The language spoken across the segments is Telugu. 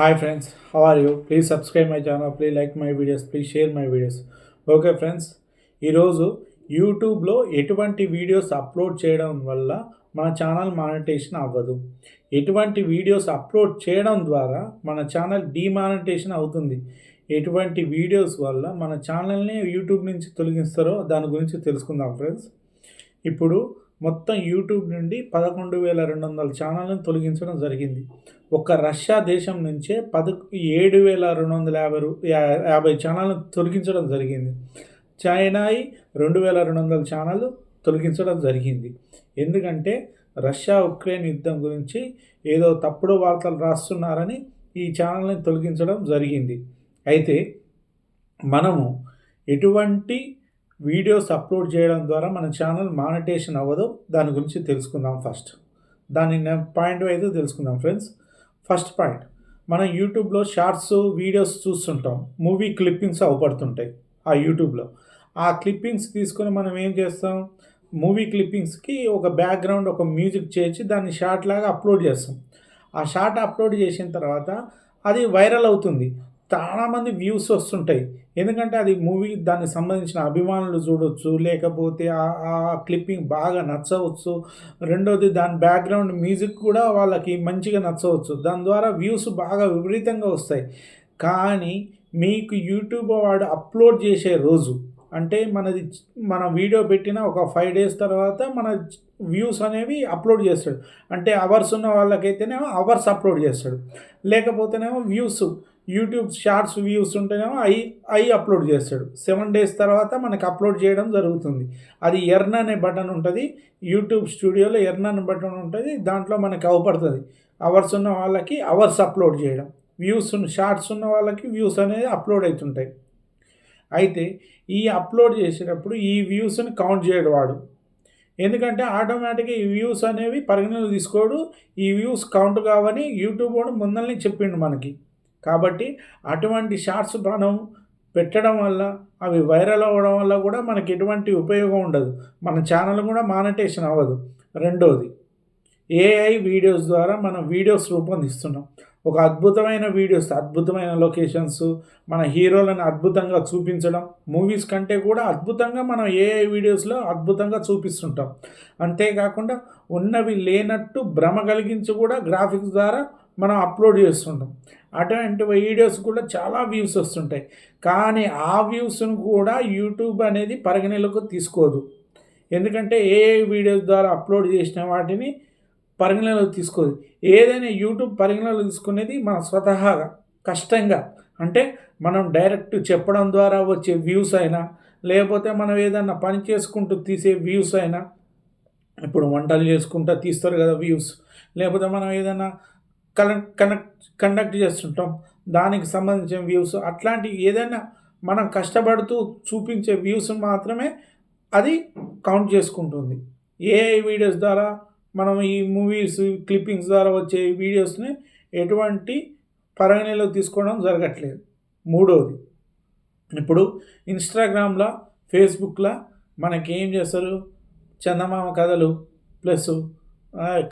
Hi friends how are you please subscribe my channel please like my videos please share my videos okay friends ఈరోజు యూట్యూబ్లో ఎటువంటి వీడియోస్ అప్లోడ్ చేయడం వల్ల మన ఛానల్ మానిటేషన్ అవ్వదు. ఎటువంటి వీడియోస్ అప్లోడ్ చేయడం ద్వారా మన ఛానల్ డిమానిటేషన్ అవుతుంది. ఎటువంటి వీడియోస్ వల్ల మన ఛానల్ని యూట్యూబ్ నుంచి తొలగిస్తారో దాని గురించి తెలుసుకుందాం ఫ్రెండ్స్ ఇప్పుడు మొత్తం యూట్యూబ్ నుండి పదకొండు వేల రెండు వందల ఛానళ్ళను తొలగించడం జరిగింది. ఒక రష్యా దేశం నుంచే పద ఏడు వేల రెండు వందల యాభై రూ యా- యాభై ఛానల్ని తొలగించడం జరిగింది. చైనాయి రెండు వేల రెండు వందల ఛానల్ తొలగించడం జరిగింది. ఎందుకంటే రష్యా ఉక్రెయిన్ యుద్ధం గురించి ఏదో తప్పుడు వార్తలు రాస్తున్నారని ఈ ఛానల్ని తొలగించడం జరిగింది. అయితే మనము ఎటువంటి వీడియోస్ అప్లోడ్ చేయడం ద్వారా మన ఛానల్ మానిటేషన్ అవ్వదు. దాని గురించి తెలుసుకుందాం ఫస్ట్. దాని పాయింట్ వైజ్ తెలుసుకుందాం ఫ్రెండ్స్. First point. మనం యూట్యూబ్లో షార్ట్స్ వీడియోస్ చూస్తుంటాం. మూవీ క్లిప్పింగ్స్ అవపడుతుంటాయి ఆ యూట్యూబ్లో. ఆ క్లిప్పింగ్స్ తీసుకొని మనం ఏం చేస్తాం? మూవీ క్లిప్పింగ్స్కి ఒక బ్యాక్గ్రౌండ్ ఒక మ్యూజిక్ చేసి దాన్ని షార్ట్ లాగా అప్లోడ్ చేస్తాం. ఆ షార్ట్ అప్లోడ్ చేసిన తర్వాత అది వైరల్ అవుతుంది. చాలామంది వ్యూస్ వస్తుంటాయి. ఎందుకంటే అది మూవీ దానికి సంబంధించిన అభిమానులు చూడొచ్చు లేకపోతే ఆ- ఆ క్లిప్పింగ్ బాగా నచ్చవచ్చు. రెండోది దాని బ్యాక్గ్రౌండ్ మ్యూజిక్ కూడా వాళ్ళకి మంచిగా నచ్చవచ్చు. దాని ద్వారా వ్యూస్ బాగా విపరీతంగా వస్తాయి. కానీ మీకు యూట్యూబ్ వాడు అప్లోడ్ చేసే రోజు అంటే మనది మన వీడియో పెట్టిన ఒక ఫైవ్ డేస్ తర్వాత మన వ్యూస్ అనేవి అప్లోడ్ చేస్తాడు. అంటే అవర్స్ ఉన్న వాళ్ళకైతేనేమో అవర్స్ అప్లోడ్ చేస్తాడు. లేకపోతేనేమో వ్యూస్ యూట్యూబ్ షార్ట్స్ వ్యూస్ ఉంటేనేమో అవి అవి అప్లోడ్ చేస్తాడు. సెవెన్ డేస్ తర్వాత మనకి అప్లోడ్ చేయడం జరుగుతుంది. అది ఎర్న్ అనే బటన్ ఉంటుంది. యూట్యూబ్ స్టూడియోలో ఎర్న్ అనే బటన్ ఉంటుంది. దాంట్లో మనకి అవపడుతుంది. అవర్స్ ఉన్న వాళ్ళకి అవర్స్ అప్లోడ్ చేయడం. వ్యూస్ ఉన్న షార్ట్స్ ఉన్న వాళ్ళకి వ్యూస్ అనేది అప్లోడ్ అవుతుంటాయి. అయితే ఈ అప్లోడ్ చేసేటప్పుడు ఈ వ్యూస్ని కౌంట్ చేయడు వాడు. ఎందుకంటే ఆటోమేటిక్గా ఈ వ్యూస్ అనేవి పరిగణలో తీసుకోడు. ఈ వ్యూస్ కౌంట్ కావని యూట్యూబ్ వాడు ముందల్ని చెప్పిండు మనకి. కాబట్టి అటువంటి షార్ట్స్ మనం పెట్టడం వల్ల అవి వైరల్ అవ్వడం వల్ల కూడా మనకి ఎటువంటి ఉపయోగం ఉండదు. మన ఛానల్ కూడా మానిటేషన్ అవ్వదు. రెండోది ఏఐ వీడియోస్ ద్వారా మనం వీడియోస్ రూపొందిస్తున్నాం. ఒక అద్భుతమైన వీడియోస్ అద్భుతమైన లొకేషన్స్ మన హీరోలను అద్భుతంగా చూపించడం మూవీస్ కంటే కూడా అద్భుతంగా మనం ఏఐ వీడియోస్లో అద్భుతంగా చూపిస్తుంటాం. అంతేకాకుండా ఉన్నవి లేనట్టు భ్రమ కలిగించి కూడా గ్రాఫిక్స్ ద్వారా మనం అప్లోడ్ చేస్తుంటాం. అటువంటి వీడియోస్ కూడా చాలా వ్యూస్ వస్తుంటాయి. కానీ ఆ వ్యూస్ను కూడా యూట్యూబ్ అనేది పరిగణలోకి తీసుకోదు. ఎందుకంటే ఏ వీడియోస్ ద్వారా అప్లోడ్ చేసిన వాటిని పరిగణలోకి తీసుకోదు. ఏదైనా యూట్యూబ్ పరిగణలో తీసుకునేది మన స్వతహాగా కష్టంగా. అంటే మనం డైరెక్ట్ చెప్పడం ద్వారా వచ్చే వ్యూస్ అయినా లేకపోతే మనం ఏదైనా పని చేసుకుంటూ తీసే వ్యూస్ అయినా ఇప్పుడు వంటలు చేసుకుంటూ తీస్తారు కదా వ్యూస్. లేకపోతే మనం ఏదైనా కనెక్ట్ కనెక్ట్ కండక్ట్ చేస్తుంటాం. దానికి సంబంధించిన వ్యూస్ అట్లాంటి ఏదైనా మనం కష్టపడుతూ చూపించే వ్యూస్ మాత్రమే అది కౌంట్ చేసుకుంటుంది. ఏఐ వీడియోస్ ద్వారా మనం ఈ మూవీస్ క్లిప్పింగ్స్ ద్వారా వచ్చే వీడియోస్ని ఎటువంటి పరిగణలో తీసుకోవడం జరగట్లేదు. మూడవది ఇప్పుడు ఇన్స్టాగ్రామ్లో ఫేస్బుక్లో మనకి ఏం చేస్తారు? చందమామ కథలు ప్లస్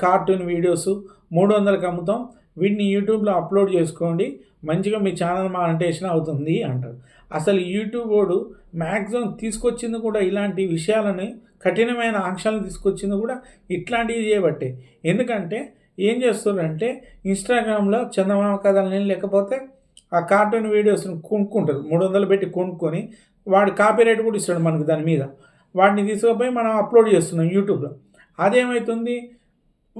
కార్టూన్ వీడియోస్ మూడు వందలకి అమ్ముతాం. వీటిని యూట్యూబ్లో అప్లోడ్ చేసుకోండి. మంచిగా మీ ఛానల్ మానిటేషన్ అవుతుంది అంటారు. అసలు యూట్యూబ్ వాడు మ్యాక్సిమం తీసుకొచ్చింది కూడా ఇలాంటి విషయాలని కఠినమైన ఆంక్షలను తీసుకొచ్చింది కూడా ఇట్లాంటివి చేయబట్టే. ఎందుకంటే ఏం చేస్తారంటే ఇన్స్టాగ్రామ్లో చందమామ కథలని లేకపోతే ఆ కార్టూన్ వీడియోస్ని కొనుక్కుంటారు. మూడు వందలు పెట్టి కొనుక్కొని వాడు కాపీ రైట్ కూడా ఇస్తాడు మనకు దాని మీద. వాడిని తీసుకుపోయి మనం అప్లోడ్ చేస్తున్నాం యూట్యూబ్లో. అదేమవుతుంది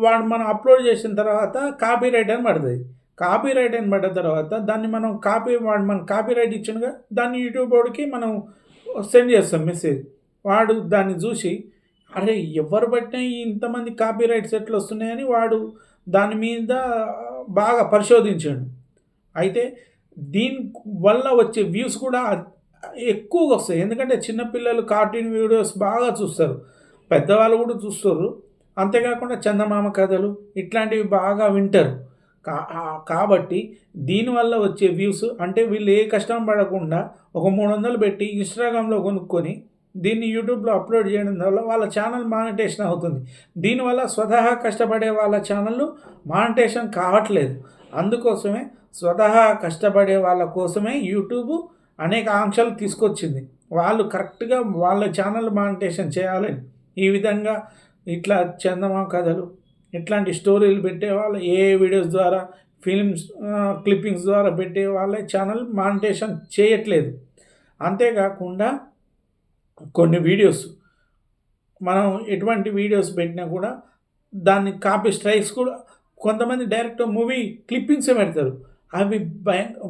వాడు మనం అప్లోడ్ చేసిన తర్వాత కాపీ రైట్ అని పడుతుంది కాపీ రైట్ అని పడ్డ తర్వాత దాన్ని మనం కాపీ వాడు మనం కాపీ రైట్ ఇచ్చినగా దాన్ని యూట్యూబ్ వాడికి మనం సెండ్ చేస్తాం మెసేజ్ వాడు దాన్ని చూసి అరే ఎవరు పట్టినా ఇంతమంది కాపీ రైట్స్ ఎట్లా వస్తున్నాయని వాడు దాని మీద బాగా పరిశోధించాడు. అయితే దీని వల్ల వచ్చే వ్యూస్ కూడా ఎక్కువగా వస్తాయి. ఎందుకంటే చిన్నపిల్లలు కార్టూన్ వీడియోస్ బాగా చూస్తారు. పెద్దవాళ్ళు కూడా చూస్తారు. అంతేకాకుండా చందమామ కథలు ఇట్లాంటివి బాగా వింటారు. కా కాబట్టి దీనివల్ల వచ్చే వ్యూస్ అంటే వీళ్ళు ఏ కష్టం పడకుండా ఒక మూడు వందలు పెట్టి ఇన్స్టాగ్రామ్లో కొనుక్కొని దీన్ని యూట్యూబ్లో అప్లోడ్ చేయడం వల్ల వాళ్ళ ఛానల్ మానిటేషన్ అవుతుంది. దీనివల్ల స్వతహా కష్టపడే వాళ్ళ ఛానళ్ళు మానిటేషన్ కావట్లేదు. అందుకోసమే స్వతహా కష్టపడే వాళ్ళ కోసమే యూట్యూబ్ అనేక ఆంక్షలు తీసుకొచ్చింది. వాళ్ళు కరెక్ట్గా వాళ్ళ ఛానల్ మానిటేషన్ చేయాలని ఈ విధంగా ఇట్లా చందమా కథలు ఇట్లాంటి స్టోరీలు పెట్టే వాళ్ళు ఏ వీడియోస్ ద్వారా ఫిలిమ్స్ క్లిప్పింగ్స్ ద్వారా పెట్టే వాళ్ళే ఛానల్ మానిటేషన్ చేయట్లేదు. అంతేకాకుండా కొన్ని వీడియోస్ మనం ఎటువంటి వీడియోస్ పెట్టినా కూడా దాన్ని కాపీ స్ట్రైక్స్ కూడా కొంతమంది డైరెక్ట్ మూవీ క్లిప్పింగ్సే పెడతారు. అవి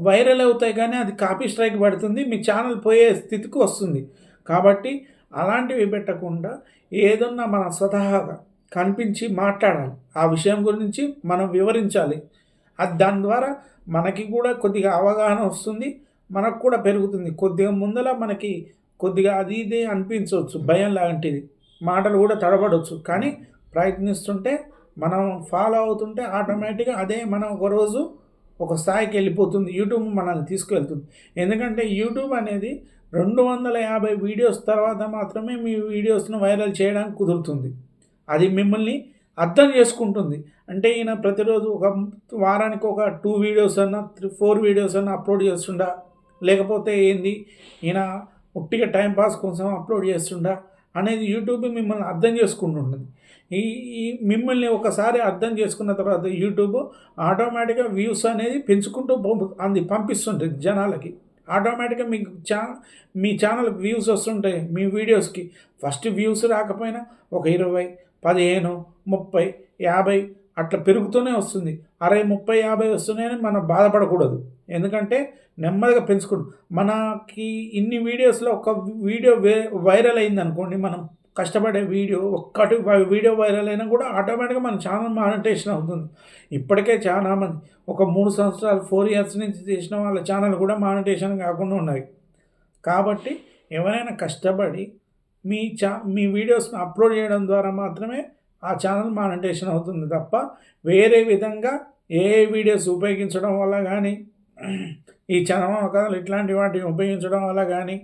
వైరల్ అవుతాయి కానీ అది కాపీ స్ట్రైక్ పడుతుంది మీ ఛానల్ పోయే స్థితికి వస్తుంది. కాబట్టి అలాంటివి పెట్టకుండా ఏదన్నా మన స్వతహాగా కనిపించి మాట్లాడాలి. ఆ విషయం గురించి మనం వివరించాలి. అది దాని ద్వారా మనకి కూడా కొద్దిగా అవగాహన వస్తుంది మనకు కూడా పెరుగుతుంది. కొద్దిగా ముందల మనకి కొద్దిగా అది ఇది అనిపించవచ్చు భయం లాంటిది. మాటలు కూడా తడబడవచ్చు కానీ ప్రయత్నిస్తుంటే మనం ఫాలో అవుతుంటే ఆటోమేటిక్గా అదే మనం ఒకరోజు ఒక స్థాయికి వెళ్ళిపోతుంది. యూట్యూబ్ మనల్ని తీసుకువెళ్తుంది. ఎందుకంటే యూట్యూబ్ అనేది రెండు వందల యాభై వీడియోస్ తర్వాత మాత్రమే మీ వీడియోస్ను వైరల్ చేయడానికి కుదురుతుంది. అది మిమ్మల్ని అర్థం చేసుకుంటుంది. అంటే ఈయన ప్రతిరోజు ఒక వారానికి ఒక టూ వీడియోస్ అన్న త్రీ ఫోర్ వీడియోస్ అన్న అప్లోడ్ చేస్తుండా? లేకపోతే ఏంది? ఈయన ఉట్టిగా టైంపాస్ కోసం అప్లోడ్ చేస్తుండా? అనేది యూట్యూబ్ మిమ్మల్ని అర్థం చేసుకుంటుంటుంది. ఈ ఈ మిమ్మల్ని ఒకసారి అర్థం చేసుకున్న తర్వాత యూట్యూబ్ ఆటోమేటిక్గా వ్యూస్ అనేది పెంచుకుంటూ అంది పంపిస్తుంటుంది జనాలకి. ఆటోమేటిక్గా మీకు ఛా మీ ఛానల్ వ్యూస్ వస్తుంటాయి మీ వీడియోస్కి. ఫస్ట్ వ్యూస్ రాకపోయినా ఒక ఇరవై పదిహేను ముప్పై యాభై అట్లా పెరుగుతూనే వస్తుంది. అరవై ముప్పై యాభై వస్తున్నాయని మనం బాధపడకూడదు. ఎందుకంటే నెమ్మదిగా పెంచుకుంటు. మనకి ఇన్ని వీడియోస్లో ఒక వీడియో వే వైరల్ అయింది అనుకోండి మనం కష్టపడే వీడియో ఒక్కటి వీడియో వైరల్ అయినా కూడా ఆటోమేటిక్గా మన ఛానల్ మానిటేషన్ అవుతుంది. ఇప్పటికే చాలామంది ఒక మూడు సంవత్సరాలు ఫోర్ ఇయర్స్ నుంచి చేసిన వాళ్ళ ఛానల్ కూడా మానిటేషన్ కాకుండా ఉన్నాయి. కాబట్టి ఎవరైనా కష్టపడి మీ చా మీ వీడియోస్ని అప్లోడ్ చేయడం ద్వారా మాత్రమే ఆ ఛానల్ మానిటేషన్ అవుతుంది తప్ప వేరే విధంగా ఏ వీడియోస్ ఉపయోగించడం వల్ల కానీ ఈ ఛానల్ కథలు ఇట్లాంటి వాటిని ఉపయోగించడం వల్ల కానీ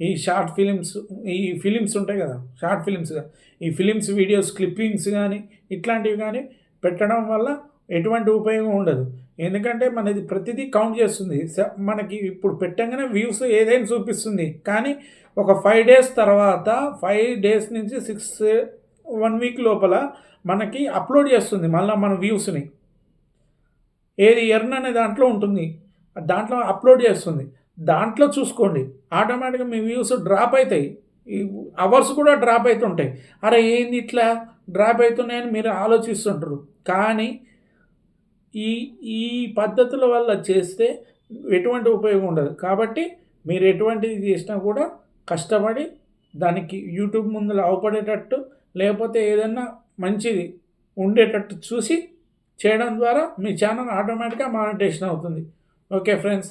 ఈ షార్ట్ ఫిలిమ్స్ ఈ ఫిలిమ్స్ ఉంటాయి కదా షార్ట్ ఫిలిమ్స్ ఈ ఫిలిమ్స్ వీడియోస్ క్లిప్పింగ్స్ కానీ ఇట్లాంటివి కానీ పెట్టడం వల్ల ఎటువంటి ఉపయోగం ఉండదు. ఎందుకంటే మనది ప్రతిదీ కౌంట్ చేస్తుంది. మనకి ఇప్పుడు పెట్టంగానే వ్యూస్ ఏదైనా చూపిస్తుంది. కానీ ఒక ఫైవ్ డేస్ తర్వాత ఫైవ్ డేస్ నుంచి సిక్స్ వన్ వీక్ లోపల మనకి అప్లోడ్ చేస్తుంది మళ్ళీ మన వ్యూస్ని. ఏది ఎర్న్ అనే దాంట్లో ఉంటుంది. దాంట్లో అప్లోడ్ చేస్తుంది. దాంట్లో చూసుకోండి. ఆటోమేటిక్గా మీ వ్యూస్ డ్రాప్ అవుతాయి అవర్స్ కూడా డ్రాప్ అవుతుంటాయి అరే ఏంది ఇట్లా? డ్రాప్ అవుతున్నాయని మీరు ఆలోచిస్తుంటారు. కానీ ఈ ఈ పద్ధతుల వల్ల చేస్తే ఎటువంటి ఉపయోగం ఉండదు. కాబట్టి మీరు ఎటువంటిది చేసినా కూడా కష్టపడి దానికి యూట్యూబ్ ముందు అవపడేటట్టు లేకపోతే ఏదన్నా మంచిది ఉండేటట్టు చూసి చేయడం ద్వారా మీ ఛానల్ ఆటోమేటిక్గా మానిటేషన్ అవుతుంది. Okay friends.